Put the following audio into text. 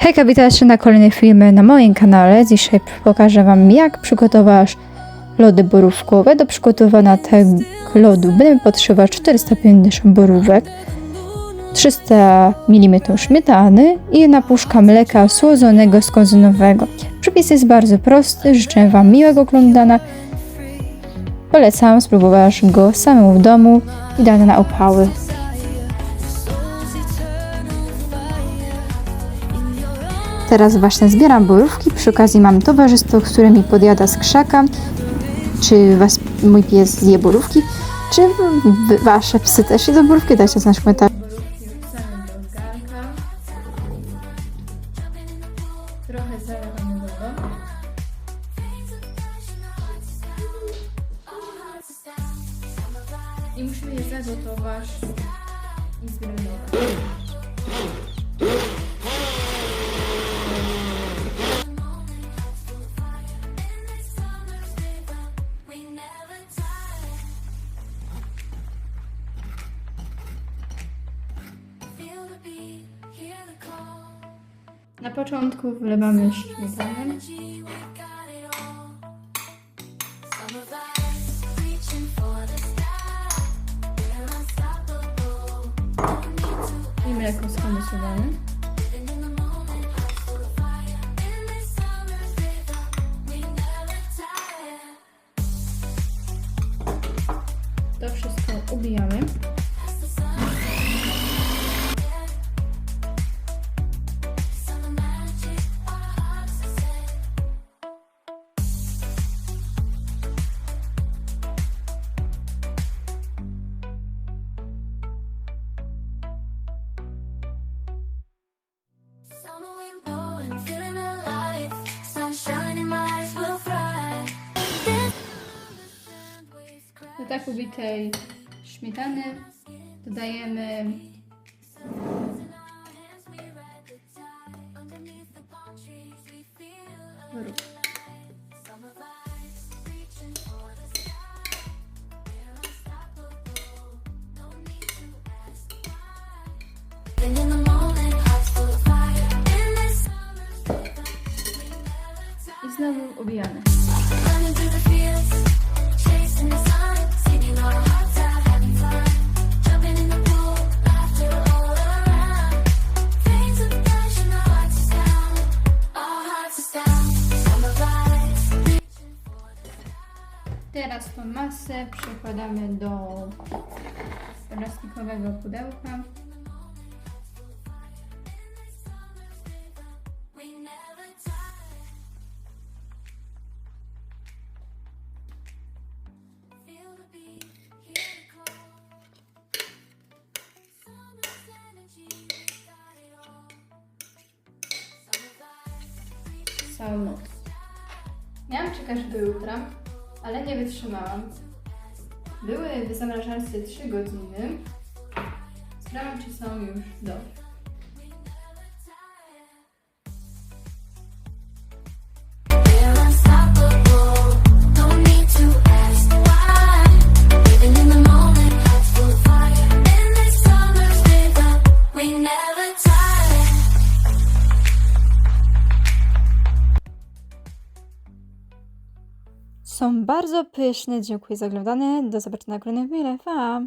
Hejka, witajcie na kolejne filmy na moim kanale. Dzisiaj pokażę Wam, jak przygotować lody borówkowe. Do przygotowania tego lodu będziemy potrzebować 450 borówek, 300 ml śmietany i jedna puszka mleka słodzonego skonsynowego. Przepis jest bardzo prosty, życzę Wam miłego oglądania. Polecam spróbować go samemu w domu, idealne na opały. Teraz właśnie zbieram borówki. Przy okazji mam towarzystwo, które mi podjada z krzaka. Czy was, mój pies zje borówki? Czy wasze psy też jedzą borówki? Dajcie znać w wodą. I musimy je zagotować i zblendować. Na początku wlewamy śmietanę. I mleko skondensowane. To wszystko ubijamy. Do tak ubitej śmietany dodajemy borówki. And in the Teraz tą masę przekładamy do plastikowego pudełka. Całą noc. Miałam czekać do jutra, ale nie wytrzymałam. Były w zamrażarce 3 godziny. Sprawdzam, czy są już dobre. Są bardzo pyszne. Dziękuję za oglądanie. Do zobaczenia na kolejnym filmie. Pa!